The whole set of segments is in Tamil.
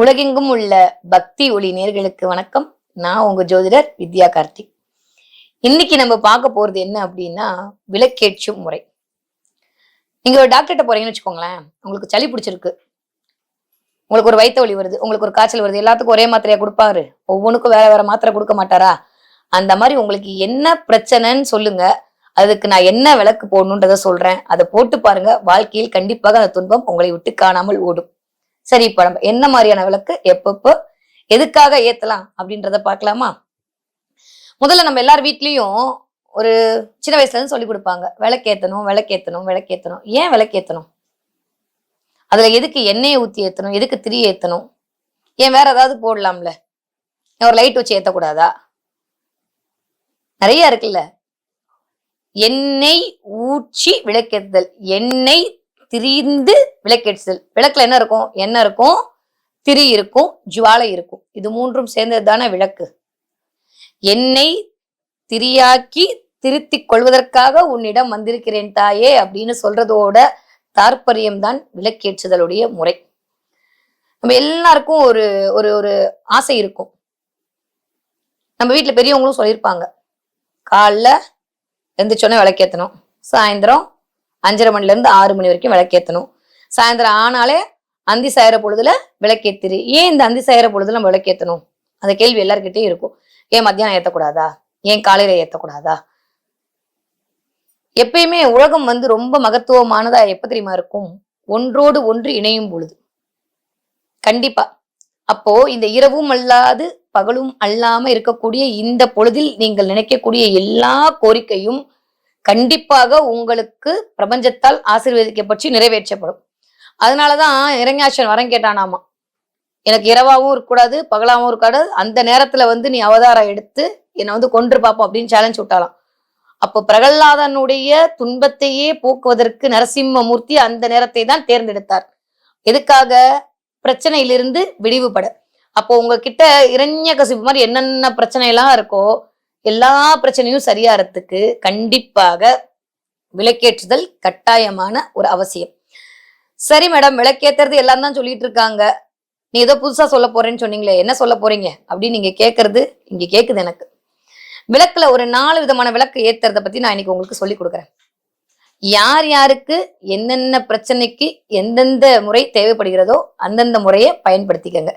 உலகெங்கும் உள்ள பக்தி ஒளி நேர்களுக்கு வணக்கம். நான் உங்க ஜோதிடர் வித்யா கார்த்திக் இன்னைக்கு நம்ம பார்க்க போறது என்ன அப்படின்னா விலக்கேற்றும் முறை. நீங்க ஒரு டாக்டர்கிட்ட போறீங்கன்னு வச்சுக்கோங்களேன் உங்களுக்கு சளி பிடிச்சிருக்கு. உங்களுக்கு ஒரு வயிற்று வலி வருது உங்களுக்கு ஒரு காய்ச்சல் வருது எல்லாத்துக்கும் ஒரே மாத்திரையா கொடுப்பாரு. ஒவ்வொன்றுக்கும் வேற வேற மாத்திரை கொடுக்க மாட்டாரா? அந்த மாதிரி உங்களுக்கு என்ன பிரச்சனைன்னு சொல்லுங்க. அதுக்கு நான் என்ன விளக்கு போடணுன்றத சொல்றேன். அதை போட்டு பாருங்க. வாழ்க்கையில் கண்டிப்பாக அந்த துன்பம் உங்களை விட்டு காணாமல் ஓடும். சரி இப்ப நம்ம என்ன மாதிரியான விளக்கு எப்பப்போ எதுக்காக ஏத்தலாம் அப்படின்றத பார்க்கலாமா? முதல்ல நம்ம எல்லார் வீட்லயும் ஒரு சின்ன வயசுல இருந்து சொல்லி கொடுப்பாங்க. விளக்கேத்தணும் விளக்கேத்தணும் விளக்கேத்தணும். ஏன் விளக்கேத்தணும்? அதுல எதுக்கு எண்ணெயை ஊத்தி ஏத்தணும்? எதுக்கு திரி ஏத்தணும்? ஏன் வேற ஏதாவது போடலாம்ல? ஏன் ஒரு லைட் வச்சு ஏத்தக்கூடாதா? நிறைய இருக்குல்ல. எண்ணெய் ஊற்றி விளக்கேத்துதல். எண்ணெய் திரிந்து விளக்கேற்றுதல். விளக்குல என்ன இருக்கும்? என்ன இருக்கும்? திரி இருக்கும் ஜுவாலை இருக்கும். இது மூன்றும் சேர்ந்தது தானே விளக்கு. என்னை திரியாக்கி திருத்திக் கொள்வதற்காக உன்னிடம் வந்திருக்கிறேன் தாயே அப்படின்னு சொல்றதோட தாற்பயம் தான் விளக்கேற்றுதலுடைய முறை. நம்ம எல்லாருக்கும் ஒரு ஒரு ஒரு ஆசை இருக்கும். நம்ம வீட்டுல பெரியவங்களும் சொல்லியிருப்பாங்க. காலைல எந்திரிச்சோன்னே விளக்கேற்றணும் சாயந்தரம் அஞ்சரை மணில இருந்து ஆறு மணி வரைக்கும் விளக்கேத்தணும். சாயந்தரம் ஆனாலே அந்தி சாயிற பொழுதுல விளக்கேத்திரு. ஏன் இந்த அந்தி சாயிற பொழுதுல நம்ம விளக்கேத்தணும்? அந்த கேள்வி எல்லாருக்கிட்டையும் இருக்கும். ஏன் மத்தியானம் ஏத்தக்கூடாதா? ஏன் காலையில ஏத்தக்கூடாதா? எப்பயுமே உலகம் வந்து ரொம்ப மகத்துவமானதா எப்ப தெரியுமா இருக்கும்? ஒன்றோடு ஒன்று இணையும் பொழுது. கண்டிப்பா. அப்போ இந்த இரவும் அல்லாது பகலும் அல்லாம இருக்கக்கூடிய இந்த பொழுதில் நீங்கள் நினைக்கக்கூடிய எல்லா கோரிக்கையும் கண்டிப்பாக உங்களுக்கு பிரபஞ்சத்தால் ஆசீர்வதிக்கப்பட்டு நிறைவேற்றப்படும். அதனாலதான் இறங்காசன் வரம் கேட்டானாமா. எனக்கு இரவாவும் இருக்கக்கூடாது பகலாவும் இருக்காது. அந்த நேரத்துல வந்து நீ அவதாரம் எடுத்து என்னை வந்து கொன்று பார்ப்போம் அப்படின்னு சேலஞ்ச் விட்டாலாம் அப்போ பிரகல்லாதனுடைய துன்பத்தையே போக்குவதற்கு நரசிம்மமூர்த்தி அந்த நேரத்தை தான் தேர்ந்தெடுத்தார். எதுக்காக? பிரச்சனையிலிருந்து விடிவுபட. அப்போ உங்ககிட்ட இரண்ய கசிப்பு மாதிரி என்னென்ன பிரச்சனை எல்லாம் இருக்கோ எல்லா பிரச்சனையும் சரியாறதுக்கு கண்டிப்பாக விளக்கேற்றுதல் கட்டாயமான ஒரு அவசியம். சரி மேடம் விளக்கேத்துறது எல்லாம் தான் சொல்லிட்டு இருக்காங்க. நீ ஏதோ புதுசா சொல்ல போறேன்னு சொன்னீங்களே என்ன சொல்ல போறீங்க? அப்படின்னு நீங்க கேட்கறது இங்க கேக்குது எனக்கு. விளக்குல ஒரு நாலு விதமான விளக்கு ஏத்துறத பத்தி நான் இன்னைக்கு உங்களுக்கு சொல்லி கொடுக்குறேன். யார் யாருக்கு என்னென்ன பிரச்சனைக்கு எந்தெந்த முறை தேவைப்படுகிறதோ அந்தந்த முறையை பயன்படுத்திக்கங்க.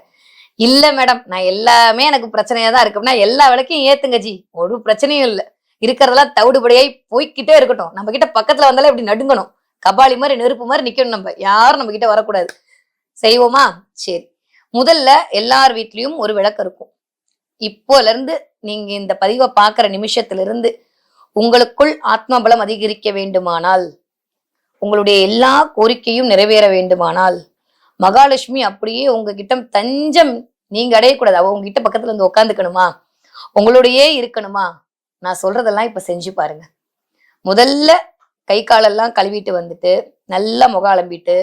இல்ல மேடம் நான் எல்லாமே எனக்கு பிரச்சனையா தான் இருக்கு எல்லா விளக்கையும் ஏத்துங்க ஜி. ஒரு பிரச்சனையும் இல்லை. இருக்கிறதெல்லாம் தவிடுபடியாய் போய்க்கிட்டே இருக்கட்டும். நம்ம கிட்ட பக்கத்துல வந்தாலே இப்படி நடுங்கணும். கபாலி மாதிரி நெருப்பு மாதிரி நிக்கணும் நம்ம. யாரும் நம்ம கிட்ட வரக்கூடாது. செய்வோமா? சரி. முதல்ல எல்லார் வீட்லயும் ஒரு விளக்கு இருக்கும். இப்போல இருந்து நீங்க இந்த பதிவை பார்க்குற நிமிஷத்திலிருந்து உங்களுக்குள் ஆத்ம பலம் அதிகரிக்க வேண்டுமானால் உங்களுடைய எல்லா கோரிக்கையும் நிறைவேற வேண்டுமானால் மகாலட்சுமி அப்படியே உங்ககிட்ட தஞ்சம் நீங்க அடையக்கூடாது அவ உங்ககிட்ட பக்கத்துல இருந்து உட்காந்துக்கணுமா உங்களோடையே இருக்கணுமா? நான் சொல்றதெல்லாம் இப்ப செஞ்சு பாருங்க. முதல்ல கை காலெல்லாம் கழுவிட்டு வந்துட்டு நல்லா முகம் அலம்பிட்டு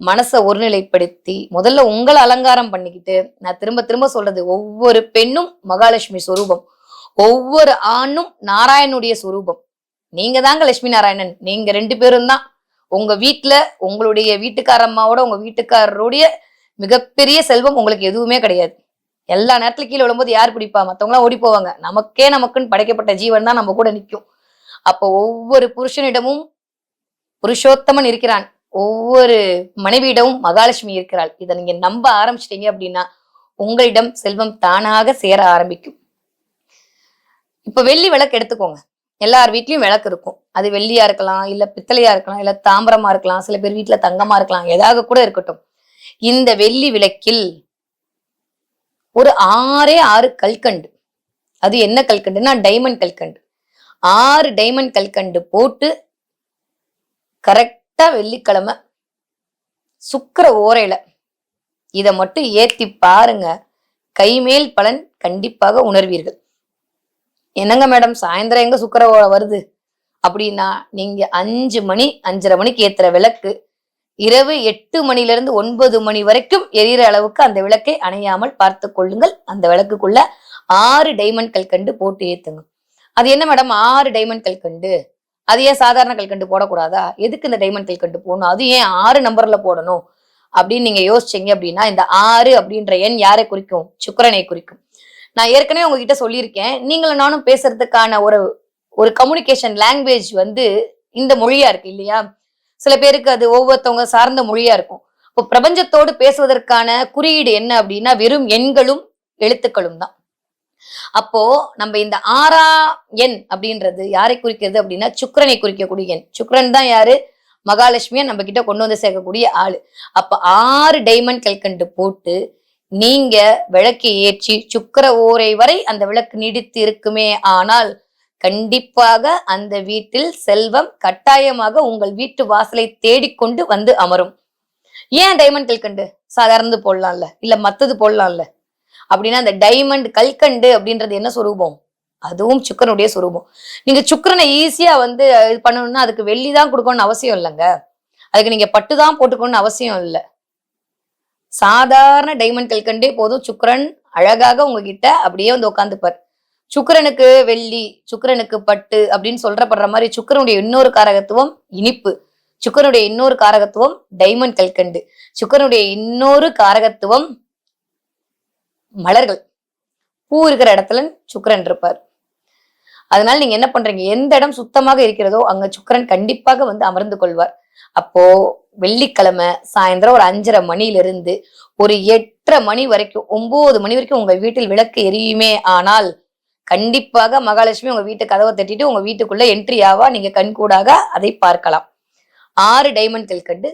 மனசை ஒருநிலைப்படுத்தி முதல்ல உங்களை அலங்காரம் பண்ணிக்கிட்டு நான் திரும்ப திரும்ப சொல்றது ஒவ்வொரு பெண்ணும் மகாலட்சுமி சொரூபம். ஒவ்வொரு ஆணும் நாராயணுடைய சொரூபம். நீங்க தாங்க லட்சுமி நாராயணன். நீங்க ரெண்டு பேரும் தான். உங்க வீட்டுல உங்களுடைய வீட்டுக்காரம்மாவோட உங்க வீட்டுக்காரருடைய மிகப்பெரிய செல்வம் உங்களுக்கு எதுவுமே கிடையாது. எல்லா நேரத்துல கீழே விழும்போது யார் பிடிப்பா? மத்தவங்களாம் ஓடி போவாங்க. நமக்கே நமக்குன்னு படைக்கப்பட்ட ஜீவன் தான் நம்ம கூட நிற்கும் அப்போ ஒவ்வொரு புருஷனிடமும் புருஷோத்தமன் இருக்கிறான். ஒவ்வொரு மனைவியிடமும் மகாலட்சுமி இருக்கிறாள். இதை நீங்க நம்ப ஆரம்பிச்சிட்டீங்க அப்படின்னா உங்களிடம் செல்வம் தானாக சேர ஆரம்பிக்கும். இப்ப வெள்ளி விளக்கு எடுத்துக்கோங்க. எல்லார் வீட்லயும் விளக்கு இருக்கும். அது வெள்ளியா இருக்கலாம் இல்ல பித்தளையா இருக்கலாம் இல்ல தாம்பரமா இருக்கலாம் சில பேர் வீட்டுல தங்கமா இருக்கலாம் ஏதாவது கூட இருக்கட்டும். இந்த வெள்ளி விளக்கில் ஒரு ஆறே ஆறு கல்கண்டு. அது என்ன கல்கண்டுன்னா டைமண்ட் கல்கண்டு. ஆறு டைமண்ட் கல்கண்டு போட்டு கரெக்டா வெள்ளிக்கிழமை சுக்கர ஓரையில. இதை மட்டும் ஏத்தி பாருங்க. கைமேல் பலன் கண்டிப்பாக உணர்வீர்கள். என்னங்க மேடம்? சாயந்தரம் எங்க சுக்கர வருது? அப்படின்னா நீங்க அஞ்சு மணி அஞ்சரை மணிக்கு ஏத்துற விளக்கு இரவு எட்டு மணில இருந்து ஒன்பது மணி வரைக்கும் எரியிற அளவுக்கு அந்த விளக்கை அணையாமல் பார்த்து கொள்ளுங்கள். அந்த விளக்குக்குள்ள ஆறு டைமண்ட் கல்கண்டு போட்டு ஏத்துங்க. அது என்ன மேடம்? ஆறு டைமண்ட் கல்கண்டு அது ஏன் சாதாரண கல்கண்டு போடக்கூடாதா? எதுக்கு இந்த டைமண்ட் கல்கண்டு போடணும்? அது ஏன் ஆறு நம்பர்ல போடணும்? அப்படின்னு நீங்க யோசிச்சீங்க அப்படின்னா இந்த ஆறு அப்படின்ற எண் யாரை குறிக்கும்? சுக்கிரனை குறிக்கும். நான் ஏற்கனவே உங்ககிட்ட சொல்லியிருக்கேன். நீங்களும் நானும் பேசுறதுக்கான ஒரு ஒரு கம்யூனிகேஷன் லாங்குவேஜ் வந்து இந்த மொழியா இருக்கு இல்லையா? சில பேருக்கு அது ஒவ்வொருத்தவங்க சார்ந்த மொழியா இருக்கும். இப்போ பிரபஞ்சத்தோடு பேசுவதற்கான குறியீடு என்ன அப்படின்னா வெறும் எண்களும் எழுத்துக்களும் தான். அப்போ நம்ம இந்த ஆறா எண் அப்படின்றது யாரை குறிக்கிறது அப்படின்னா சுக்கரனை குறிக்கக்கூடிய எண். சுக்கரன் தான் யாரு? மகாலட்சுமியை நம்ம கிட்ட கொண்டு வந்து சேர்க்கக்கூடிய ஆளு. அப்ப ஆறு டைமண்ட் கல்கண்டு போட்டு நீங்க விளக்கு ஏற்றி சுக்கர ஓரை வரை அந்த விளக்கு நீடித்து இருக்குமே ஆனால் கண்டிப்பாக அந்த வீட்டில் செல்வம் கட்டாயமாக உங்கள் வீட்டு வாசலை தேடிக்கொண்டு வந்து அமரும். ஏன் டைமண்ட் கல்கண்டு சாதாரணது போடலாம்ல. இல்ல மத்தது போடலாம்ல. அப்படின்னா அந்த டைமண்ட் கல்கண்டு அப்படின்றது என்ன சொரூபம்? அதுவும் சுக்கரனுடைய சுரூபம். நீங்க சுக்கரனை ஈஸியா வந்து இது பண்ணணும்னா அதுக்கு வெள்ளி தான் கொடுக்கணும்னு அவசியம் இல்லைங்க. அதுக்கு நீங்க பட்டு தான் போட்டுக்கணும்னு அவசியம் இல்லை. சாதாரண டைமண்ட் கல்கண்டே போதும். சுக்கரன் அழகாக உங்ககிட்ட அப்படியே வந்து உட்காந்துப்பார் சுக்கரனுக்கு வெள்ளி சுக்கரனுக்கு பட்டு அப்படின்னு சொல்றப்படுற மாதிரி சுக்கிரனுடைய இன்னொரு காரகத்துவம் இனிப்பு. சுக்கிரனுடைய இன்னொரு காரகத்துவம் டைமண்ட் கல்கண்டு சுக்கிரனுடைய இன்னொரு காரகத்துவம் மலர்கள். பூ இருக்கிற இடத்துல சுக்கரன் இருப்பார். அதனால நீங்க என்ன பண்றீங்க? எந்த இடம் சுத்தமாக இருக்கிறதோ அங்க சுக்கிரன் கண்டிப்பாக வந்து அமர்ந்து கொள்வார். அப்போ வெள்ளிக்கிழமை சாயந்தரம் ஒரு அஞ்சரை மணியிலிருந்து ஒரு எட்டரை மணி வரைக்கும் ஒன்பது மணி வரைக்கும் உங்க வீட்டில் விளக்கு எரியுமே ஆனால் கண்டிப்பாக மகாலட்சுமி உங்க வீட்டு கதவை தட்டிட்டு உங்க வீட்டுக்குள்ள என்ட்ரி ஆவா? நீங்க கண்கூடாக அதை பார்க்கலாம். ஆறு டைமண்ட் கல்கண்டு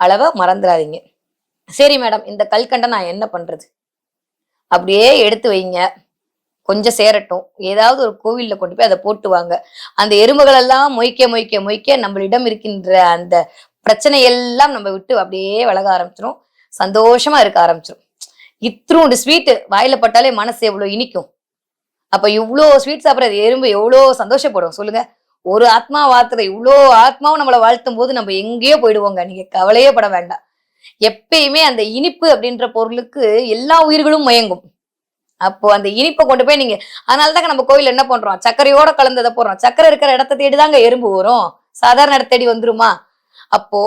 அளவை மறந்துடாதீங்க. சரி மேடம் இந்த கல்கண்டை நான் என்ன பண்றது? அப்படியே எடுத்து வைங்க. கொஞ்சம் சேரட்டும். ஏதாவது ஒரு கோவில்ல கொண்டு போய் அதை போட்டுவாங்க. அந்த எறும்புகள் எல்லாம் மொய்க்க மொய்க்க மொய்க்க நம்மளிடம் இருக்கின்ற அந்த பிரச்சனை எல்லாம் நம்ம விட்டு அப்படியே விலக ஆரம்பிச்சிடும் சந்தோஷமா இருக்க ஆரம்பிச்சிடும் இத்திரூண்டு ஸ்வீட்டு வாயில பட்டாலே மனசு எவ்வளோ இனிக்கும். அப்ப இவ்வளோ ஸ்வீட் சாப்பிட்றது எறும்பு எவ்வளோ சந்தோஷப்படும் சொல்லுங்க. ஒரு ஆத்மா வாத்துற இவ்வளோ ஆத்மாவும் நம்மளை வாழ்த்தும் போது நம்ம எங்கேயோ போயிடுவோங்க. நீங்க கவலையே பட வேண்டாம். எப்பயுமே அந்த இனிப்பு அப்படின்ற பொருளுக்கு எல்லா உயிர்களும் மயங்கும். அப்போ அந்த இனிப்பை கொண்டு போய் நீங்க அதனாலதாங்க நம்ம கோயில் என்ன பண்றோம்? சர்க்கரையோட கலந்ததை போடுறோம். சர்க்கரை இருக்கிற இடத்த தேடி தாங்க எறும்பு வரும் சாதாரண இடத்த தேடி வந்துருமா? அப்போ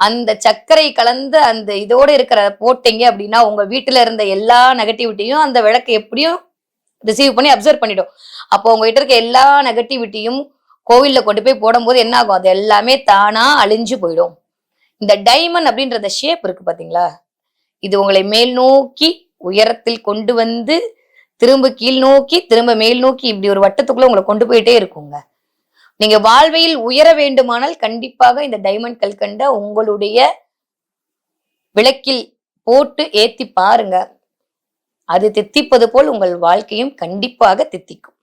அந்த சர்க்கரை கலந்த அந்த இதோட இருக்கிற போட்டீங்க அப்படின்னா உங்க வீட்டுல இருந்த எல்லா நெகட்டிவிட்டியும் அந்த விளக்கு எப்படியும் ரிசீவ் பண்ணி அப்சர்வ் பண்ணிடும். அப்போ உங்ககிட்ட இருக்க எல்லா நெகட்டிவிட்டியும் கோவில்ல கொண்டு போய் போடும்போது என்ன ஆகும்? அது எல்லாமே தானா அழிஞ்சு போயிடும். இந்த டைமண்ட் அப்படின்றத ஷேப் இருக்கு பாத்தீங்களா? இது உங்களை மேல் நோக்கி உயரத்தில் கொண்டு வந்து திரும்ப கீழ் நோக்கி திரும்ப மேல் நோக்கி இப்படி ஒரு வட்டத்துக்குள்ள உங்களை கொண்டு போயிட்டே இருக்குங்க. நீங்க வாழ்வையில் உயர வேண்டுமானால் கண்டிப்பாக இந்த டைமண்ட் கல்கண்ட உங்களுடைய விளக்கில் போட்டு ஏத்தி பாருங்க. அது தித்திப்பது போல் உங்கள் வாழ்க்கையும் கண்டிப்பாக தித்திக்கும்.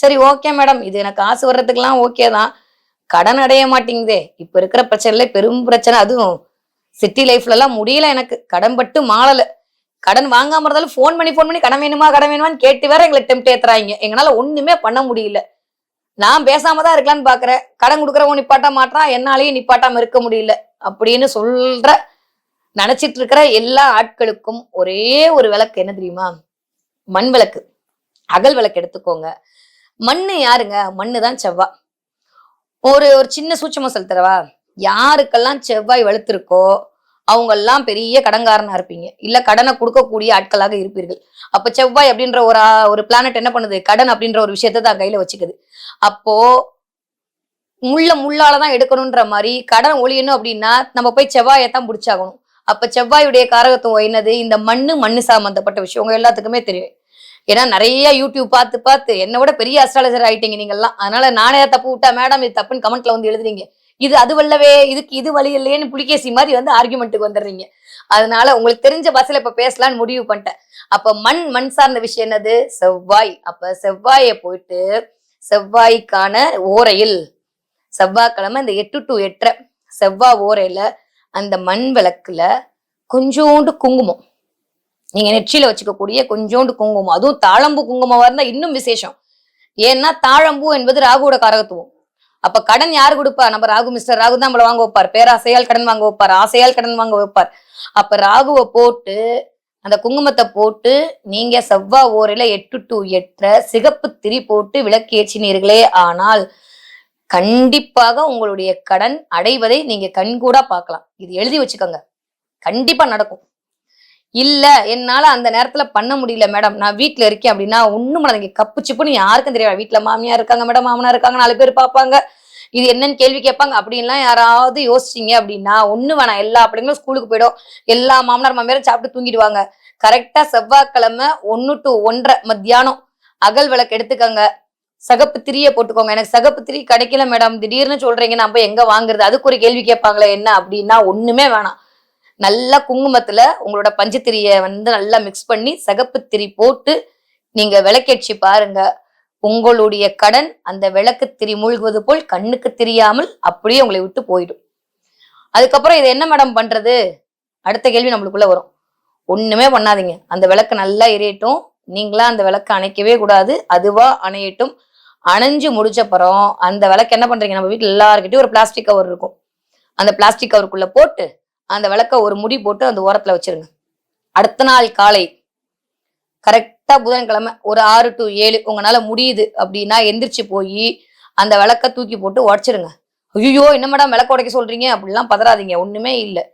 சரி ஓகே மேடம் இது எனக்கு காசு வர்றதுக்கெல்லாம் ஓகே தான். கடன் அடைய மாட்டேங்குதே. இப்ப இருக்கிற பிரச்சனைல பெரும் பிரச்சனை. அதுவும் சிட்டி லைஃப்ல எல்லாம் முடியல எனக்கு. கடன் பட்டு மாளல. கடன் வாங்காம இருந்தாலும் ஃபோன் பண்ணி ஃபோன் பண்ணி கடன் வேணுமா கடன் வேணுமான்னு கேட்டு வேற எங்களை டெம்ட் ஏத்துறாங்க. எங்களால ஒண்ணுமே பண்ண முடியல. நான் பேசாம தான் இருக்கலாம்னு பாக்குறேன். கடன் கொடுக்குறவன் நிப்பாட்ட மாட்டான் என்னாலையும் நிப்பாட்டாம இருக்க முடியல. அப்படின்னு சொல்ற நினைச்சிட்டு இருக்கிற எல்லா ஆட்களுக்கும் ஒரே ஒரு விளக்கு என்ன தெரியுமா? மண் விளக்கு. அகல் விளக்கு எடுத்துக்கோங்க. மண்ணு யாருங்க? மண்ணு தான் செவ்வாய் ஒரு ஒரு சின்ன சூட்சமா செலுத்துறவா யாருக்கெல்லாம் செவ்வாய் வலுத்திருக்கோ அவங்கெல்லாம் பெரிய கடன்காரனா இருப்பீங்க. இல்ல கடனை கொடுக்கக்கூடிய ஆட்களாக இருப்பீர்கள். அப்ப செவ்வாய் அப்படின்ற ஒரு ஒரு பிளானட் என்ன பண்ணுது? கடன் அப்படின்ற ஒரு விஷயத்த தான் கையில வச்சுக்குது. அப்போ முள்ள முள்ளாலதான் எடுக்கணும்ன்ற மாதிரி கடன் ஒழியணும் அப்படின்னா நம்ம போய் செவ்வாயை தான் பிடிச்சாகணும். அப்ப செவ்வாயுடைய காரகத்துவம் என்னது? இந்த மண்ணு மண்ணு சம்பந்தப்பட்ட விஷயம். உங்க எல்லாத்துக்குமே தெரியும். ஏன்னா நிறைய யூடியூப் பார்த்து பார்த்து என்னை விட பெரிய அஸ்ட்ராலஜர் ஆயிட்டீங்க நீங்கெல்லாம் அதனால நானே தப்பு விட்டா மேடம் இது தப்புன்னு கமெண்ட்ல வந்து எழுதுறீங்க இது அது வல்லவே இதுக்கு இது வழி இல்லையேன்னு புலிகேசி மாதிரி வந்து ஆர்குமெண்ட்டுக்கு வந்துடுறீங்க. அதனால உங்களுக்கு தெரிஞ்ச பஸ்ல இப்ப பேசலாம்னு முடிவு பண்ணிட்டேன். அப்ப மண் மண் சார்ந்த விஷயம் என்னது? செவ்வாய். அப்ப செவ்வாயை போயிட்டு செவ்வாய்க்கான ஓரையில் செவ்வாய்க்கிழமை இந்த எட்டு டு எட்டரை செவ்வாய் ஓரையில அந்த மண் விளக்குல கொஞ்சோண்டு குங்குமம். நீங்க நெற்றியில வச்சுக்கக்கூடிய கொஞ்சோண்டு குங்குமம். அதுவும் தாழம்பு குங்குமமா இருந்தா இன்னும் விசேஷம். ஏன்னா தாழம்பூ என்பது ராகுவோட காரகத்துவம். அப்ப கடன் யார் கொடுப்பா? நம்ம ராகு மிஸ்டர் ராகு தான் நம்மள வாங்க வைப்பார். பேராசையால் கடன் வாங்க வைப்பார். ஆசையால் கடன் வாங்க வைப்பார். அப்ப ராகுவை போட்டு அந்த குங்குமத்தை போட்டு நீங்க செவ்வாய் ஓரில எட்டு டு எட்ட சிகப்பு திரி போட்டு விளக்கு ஏற்றினீர்களே ஆனால் கண்டிப்பாக உங்களுடைய கடன் அடைவதை நீங்க கண்கூடா பார்க்கலாம். இது எழுதி வச்சுக்கோங்க. கண்டிப்பா நடக்கும். இல்ல என்னால அந்த நேரத்துல பண்ண முடியல மேடம் நான் வீட்டில் இருக்கேன் அப்படின்னா ஒண்ணும் பண்ணாதீங்க. கப்பு சிப்புன்னு யாருக்கும் தெரியாது. வீட்டில் மாமியார் இருக்காங்க மேடம் மாமனார் இருக்காங்க நாலு பேர் பார்ப்பாங்க. இது என்னன்னு கேள்வி கேட்பாங்க. அப்படின்லாம் யாராவது யோசிச்சீங்க அப்படின்னா ஒண்ணு வேணாம். எல்லா பிள்ளைங்களும் ஸ்கூலுக்கு போயிடும். எல்லா மாமனார் மாமியாரும் சாப்பிட்டு தூங்கிடுவாங்க. கரெக்டா செவ்வாய்க்கிழமை ஒன்னு டு ஒன்றரை மத்தியானம் அகல் விளக்கு எடுத்துக்கோங்க. சகப்பு திரிய போட்டுக்கோங்க. எனக்கு சகப்பு திரி கிடைக்கல மேடம் திடீர்னு சொல்றீங்க நான் போய் எங்க வாங்குறது? அதுக்கு ஒரு கேள்வி கேட்பாங்களே என்ன அப்படின்னா ஒண்ணுமே வேணாம். நல்லா குங்குமத்துல உங்களோட பஞ்சத்திரிய வந்து நல்லா மிக்ஸ் பண்ணி சகப்பு திரி போட்டு நீங்க விளக்கேற்றி பாருங்க. உங்களுடைய கடன் அந்த விளக்கு திரி மூழ்குவது போல் கண்ணுக்கு தெரியாமல் அப்படியே உங்களை விட்டு போயிடும். அதுக்கப்புறம் இதை என்ன மேடம் பண்றது? அடுத்த கேள்வி நம்மளுக்குள்ள வரும். ஒண்ணுமே பண்ணாதீங்க. அந்த விளக்கு நல்லா எரியட்டும். நீங்களா அந்த விளக்கு அணைக்கவே கூடாது. அதுவா அணையட்டும். அணைஞ்சு முடிச்சப்பறம் அந்த விளக்கு என்ன பண்றீங்க? நம்ம வீட்டுல எல்லாருக்கிட்டையும் ஒரு பிளாஸ்டிக் கவர் இருக்கும். அந்த பிளாஸ்டிக் கவருக்குள்ள போட்டு அந்த விளக்க ஒரு முடி போட்டு அந்த ஓரத்துல வச்சிருங்க. அடுத்த நாள் காலை கரெக்டா புதன்கிழமை ஒரு ஆறு டு ஏழு உங்களால முடியுது அப்படின்னா எந்திரிச்சு போய் அந்த விளக்க தூக்கி போட்டு உடச்சிருங்க. ஐயோ என்ன மேடம் விளக்க உடைக்க சொல்றீங்க? அப்படிலாம் பதறாதீங்க. ஒண்ணுமே இல்லை.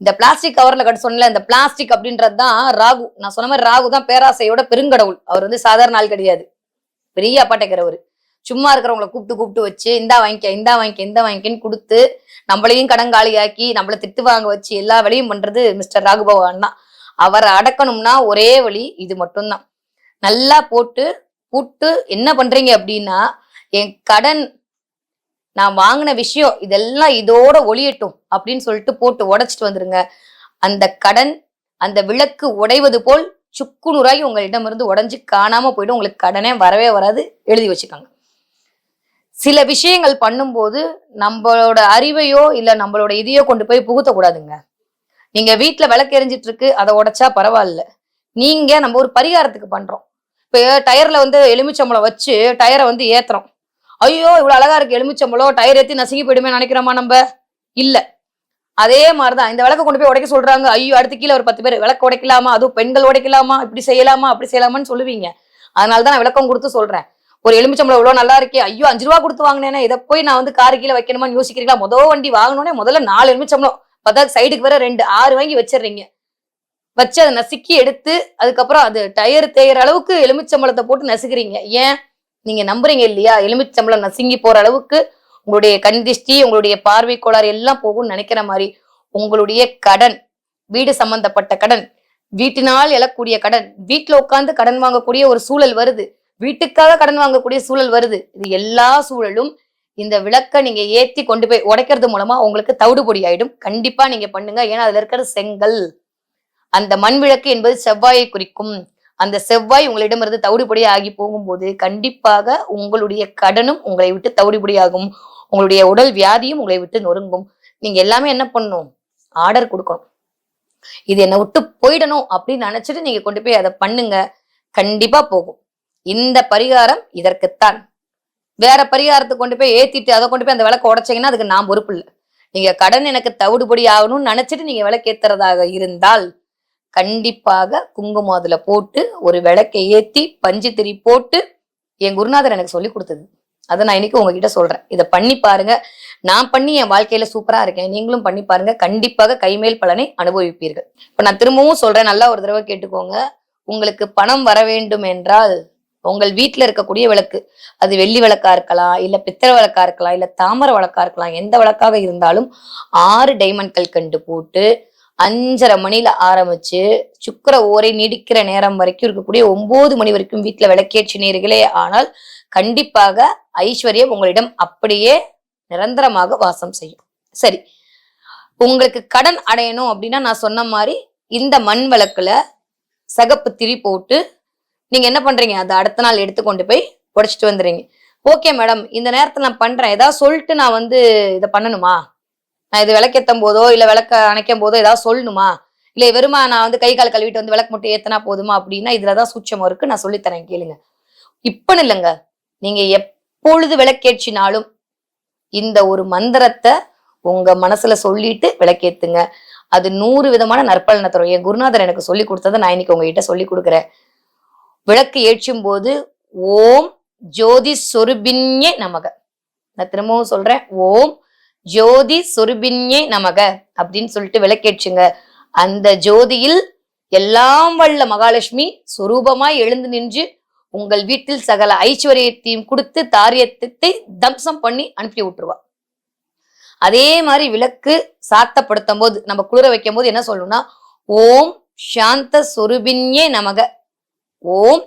இந்த பிளாஸ்டிக் கவர்ல கட்டு சொன்னல இந்த பிளாஸ்டிக் அப்படின்றது தான் ராகு. நான் சொன்ன மாதிரி ராகு தான் பேராசையோட பெருங்கடவுள். அவர் வந்து சாதாரண ஆள் கிடையாது. பெரிய அப்பாட்டைக்கிறவர் சும்மா இருக்கிறவங்கள கூப்பிட்டு கூப்பிட்டு வச்சு இந்தா வாங்கிக்க இந்தா வாங்கிக்க இந்த வாங்கிக்கன்னு கொடுத்து நம்மளையும் கடங்காலியாக்கி நம்மள திட்டு வாங்க வச்சு எல்லா வேலையும் பண்றது மிஸ்டர் ராகுபவான் தான். அவரை அடக்கணும்னா ஒரே வழி இது மட்டும்தான். நல்லா போட்டு கூப்பிட்டு என்ன பண்றீங்க அப்படின்னா என் கடன் நான் வாங்கின விஷயம் இதெல்லாம் இதோட ஒளியட்டும் அப்படின்னு சொல்லிட்டு போட்டு உடைச்சிட்டு வந்துருங்க. அந்த கடன் அந்த விளக்கு உடைவது போல் சுக்குநூறாகி உங்களிடமிருந்து உடஞ்சி காணாம போயிடும். உங்களுக்கு கடனே வரவே வராது. எழுதி வச்சுக்கோங்க. சில விஷயங்கள் பண்ணும்போது நம்மளோட அறிவையோ இல்ல நம்மளோட இதையோ கொண்டு போய் புகுத்தக்கூடாதுங்க. நீங்க வீட்டுல விளக்கு எரிஞ்சிட்டு இருக்கு அதை உடைச்சா பரவாயில்ல. நீங்க நம்ம ஒரு பரிகாரத்துக்கு பண்றோம். இப்போ டயர்ல வந்து எலுமிச்சம்பழம் வச்சு டயரை வந்து ஏத்துறோம். ஐயோ இவ்வளவு அழகா இருக்கு எலுமிச்சம்பழம் டயர் ஏத்தி நசுங்கி போயிடுமே நினைக்கிறோமா நம்ம? இல்ல. அதே மாதிரிதான் இந்த விளக்க கொண்டு போய் உடைக்க சொல்றாங்க. ஐயோ அடுத்து கீழே ஒரு பத்து பேர் விளக்கு உடைக்கலாமா? அதுவும் பெண்கள் உடைக்கலாமா? இப்படி செய்யலாமா? அப்படி செய்யலாமான்னு சொல்லுவீங்க. அதனாலதான் நான் விளக்கம் கொடுத்து சொல்றேன். ஒரு எலுமிச்சம்பழம் இவ்வளவு நல்லா இருக்கே ஐயோ அஞ்சு ரூபா கொடுத்து வாங்கினேன்னா இதை போய் நான் வந்து காரு கீழே வைக்கணுமான்னு யோசிக்கிறீங்களா? முதல் வண்டி வாங்கணும்னே முதல்ல நாலு எலுமிச்சம்பழம். பார்த்தா சைடுக்கு வேற ரெண்டு ஆறு வாங்கி வச்சிடுறீங்க. வச்சு அதை நசுக்கி எடுத்து அதுக்கப்புறம் அது டயர் தேயிற அளவுக்கு எலுமிச்சம்பழத்தை போட்டு நசுக்கிறீங்க. ஏன்? நீங்க நம்புறீங்க இல்லையா? எலுமிச்சம்பளம் நசுங்கி போற அளவுக்கு உங்களுடைய கண்திஷ்டி உங்களுடைய பார்வை கோளாறு எல்லாம் போகும்னு நினைக்கிற மாதிரி உங்களுடைய கடன் வீடு சம்பந்தப்பட்ட கடன் வீட்டினால் எழக்கூடிய கடன் வீட்டுல உட்காந்து கடன் வாங்கக்கூடிய ஒரு சூழல் வருது. வீட்டுக்காக கடன் வாங்கக்கூடிய சூழல் வருது. இது எல்லா சூழலும் இந்த விளக்க நீங்க ஏத்தி கொண்டு போய் உடைக்கிறது மூலமா உங்களுக்கு தவிடுபொடி ஆயிடும். கண்டிப்பா நீங்க பண்ணுங்க. ஏன்னா அதுல இருக்கிற செங்கல் அந்த மண் விளக்கு என்பது செவ்வாயை குறிக்கும். அந்த செவ்வாய் உங்களிடமிருந்து தவிடுபொடி ஆகி போகும்போது கண்டிப்பாக உங்களுடைய கடனும் உங்களை விட்டு தவிடுபொடி ஆகும். உங்களுடைய உடல் வியாதியும் உங்களை விட்டு நொறுங்கும். நீங்க எல்லாமே என்ன பண்ணும்? ஆர்டர் கொடுக்கணும். இது என்னை விட்டு போயிடணும் அப்படின்னு நினைச்சிட்டு நீங்க கொண்டு போய் அதை பண்ணுங்க. கண்டிப்பா போகும். இந்த பரிகாரம் இதற்குத்தான். வேற பரிகாரத்தை கொண்டு போய் ஏத்திட்டு அதை கொண்டு போய் அந்த விளக்கு உடைச்சிங்கன்னா அதுக்கு நான் பொறுப்பு இல்லை. நீங்க கடன் எனக்கு தவிடுபடி ஆகணும்னு நினைச்சிட்டு நீங்க விளக்கேத்துறதாக இருந்தால் கண்டிப்பாக குங்குமம் அதுல போட்டு ஒரு விளக்கை ஏத்தி பஞ்சு திரி போட்டு என் குருநாதர் எனக்கு சொல்லி கொடுத்தது. அதை நான் இன்னைக்கு உங்ககிட்ட சொல்றேன். இதை பண்ணி பாருங்க. நான் பண்ணி என் வாழ்க்கையில சூப்பரா இருக்கேன். நீங்களும் பண்ணி பாருங்க. கண்டிப்பாக கைமேல் பலனை அனுபவிப்பீர்கள். இப்ப நான் திரும்பவும் சொல்றேன். நல்லா ஒரு தடவை கேட்டுக்கோங்க. உங்களுக்கு பணம் வர வேண்டும் என்றால் உங்கள் வீட்டில் இருக்கக்கூடிய விளக்கு. அது வெள்ளி விளக்கா இருக்கலாம் இல்ல பித்தளை விளக்கா இருக்கலாம் இல்ல தாமரை விளக்கா இருக்கலாம் எந்த விளக்காக இருந்தாலும் ஆறு டைமண்ட்கள் கண்டு போட்டு அஞ்சரை மணில ஆரம்பிச்சு சுக்கர ஓரை நீடிக்கிற நேரம் வரைக்கும் இருக்கக்கூடிய ஒன்பது மணி வரைக்கும் வீட்டுல விளக்கேற்றினீர்களே ஆனால் கண்டிப்பாக ஐஸ்வர்யம் உங்களிடம் அப்படியே நிரந்தரமாக வாசம் செய்யும். சரி. உங்களுக்கு கடன் அடையணும் அப்படின்னா நான் சொன்ன மாதிரி இந்த மண் விளக்குல சகப்பு திரி போட்டு நீங்க என்ன பண்றீங்க? அதை அடுத்த நாள் எடுத்து கொண்டு போய் உடைச்சிட்டு வந்துடுறீங்க. ஓகே மேடம் இந்த நேரத்தை நான் பண்றேன். ஏதாவது சொல்லிட்டு நான் வந்து இதை பண்ணணுமா? நான் இது விளக்கேத்தும் போதோ இல்ல விளக்க அணைக்கும் போதோ ஏதாவது சொல்லணுமா? இல்ல வெறுமா நான் வந்து கை கால் கழுவிட்டு வந்து விளக்கு மட்டும் ஏத்தனா போதுமா அப்படின்னா இதுலதான் சூட்சம் இருக்கு நான் சொல்லித்தரேன் கேளுங்க. இப்பன்னு இல்லைங்க. நீங்க எப்பொழுது விளக்கேற்றினாலும் இந்த ஒரு மந்திரத்தை உங்க மனசுல சொல்லிட்டு விளக்கேத்துங்க. அது நூறு விதமான நற்பலனை தரும். என் குருநாதர் எனக்கு சொல்லி கொடுத்ததை நான் இன்னைக்கு உங்ககிட்ட சொல்லி கொடுக்குறேன். விளக்கு ஏற்றும் போது ஓம் ஜோதி சொருபின்யே நமக. நான் திரும்பவும் சொல்றேன் ஓம் ஜோதி சொருபின்யே நமக அப்படின்னு சொல்லிட்டு விளக்கேற்றுங்க. அந்த ஜோதியில் எல்லாம் வல்ல மகாலட்சுமி சுரூபமாய் எழுந்து நின்று உங்கள் வீட்டில் சகல ஐஸ்வர்யத்தையும் கொடுத்து தாரியத்தை தம்சம் பண்ணி அனுப்பி விட்டுருவா. அதே மாதிரி விளக்கு சாத்தப்படுத்தும் போது நம்ம குளிர வைக்கும் போது என்ன சொல்லணும்னா ஓம் சாந்த சொருபின்யே நமக. ஓம்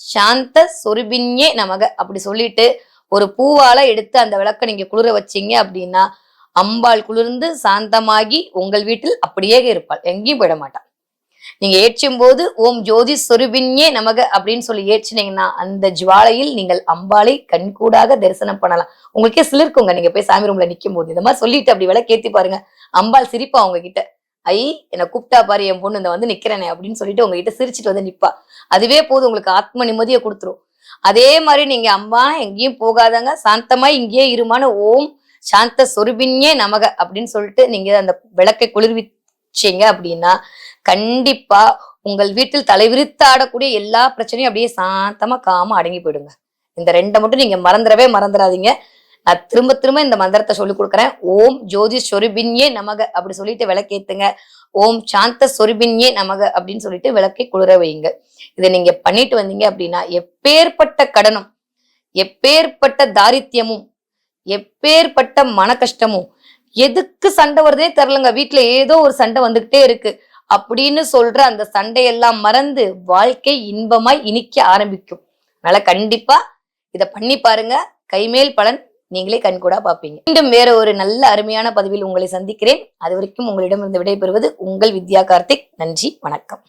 சாந்த சொருபின்யே நமக. அப்படி சொல்லிட்டு ஒரு பூவால எடுத்து அந்த விளக்க நீங்க குளிர வச்சீங்க அப்படின்னா அம்பாள் குளிர்ந்து சாந்தமாகி உங்கள் வீட்டில் அப்படியே இருப்பாள். எங்கேயும் போயிட மாட்டாள் நீங்க ஏற்றும் போது ஓம் ஜோதி சொருபின்யே நமக அப்படின்னு சொல்லி ஏற்றினீங்கன்னா அந்த ஜுவாலையில் நீங்கள் அம்பாளை கண்கூடாக தரிசனம் பண்ணலாம். உங்களுக்கே சிலிருக்குங்க. நீங்க போய் சாமி ரூம்ல நிக்கும் போது இந்த மாதிரி சொல்லிட்டு அப்படி விளக்கேத்தி பாருங்க. அம்பாள் சிரிப்பா உங்ககிட்ட. ஐ என்னை கூப்பிட்டா பாரு என் பொண்ணு இந்த வந்து நிக்கிறேனே அப்படின்னு சொல்லிட்டு உங்ககிட்ட சிரிச்சிட்டு வந்து நிப்பா. அதுவே போதும் உங்களுக்கு ஆத்ம நிம்மதியை கொடுத்துரும். அதே மாதிரி நீங்க அம்மா எங்கேயும் போகாதங்க. சாந்தமா இங்கேயே இருமான ஓம் சாந்த சொருபின்யே நமக அப்படின்னு சொல்லிட்டு நீங்க அந்த விளக்கை குளிர்விச்சீங்க அப்படின்னா கண்டிப்பா உங்கள் வீட்டில் தலைவிரித்து ஆடக்கூடிய எல்லா பிரச்சனையும் அப்படியே சாந்தமா காம அடங்கி போயிடுங்க. இந்த ரெண்டை மட்டும் நீங்க மறந்துடவே மறந்துடாதீங்க. திரும்ப திரும்ப இந்த மந்திரத்தை சொல்லி கொடுக்குறேன். ஓம் ஜோதி சொருபின்யே நமக அப்படி சொல்லிட்டு விளக்கேத்துங்க. ஓம் சாந்த சொருபின்யே நமக அப்படின்னு சொல்லிட்டு விளக்கை குளிர வைங்க இதை நீங்க பண்ணிட்டு வந்தீங்க அப்படின்னா எப்பேற்பட்ட கடனும் எப்பேற்பட்ட தாரித்யமும் எப்பேற்பட்ட மன கஷ்டமும் எதுக்கு சண்டை வருதே தெரிலங்க வீட்டுல ஏதோ ஒரு சண்டை வந்துகிட்டே இருக்கு. அப்படின்னு சொல்ற அந்த சண்டையெல்லாம் மறந்து வாழ்க்கை இன்பமாய் இனிக்க ஆரம்பிக்கும். அதனால கண்டிப்பா இதை பண்ணி பாருங்க. கைமேல் பலன் நீங்களே கண்கூடா பார்ப்பீங்க. மீண்டும் வேற ஒரு நல்ல அருமையான பதிவில் உங்களை சந்திக்கிறேன். அது வரைக்கும் உங்களிடமிருந்து விடைபெறுவது உங்கள் வித்யா கார்த்திக். நன்றி வணக்கம்.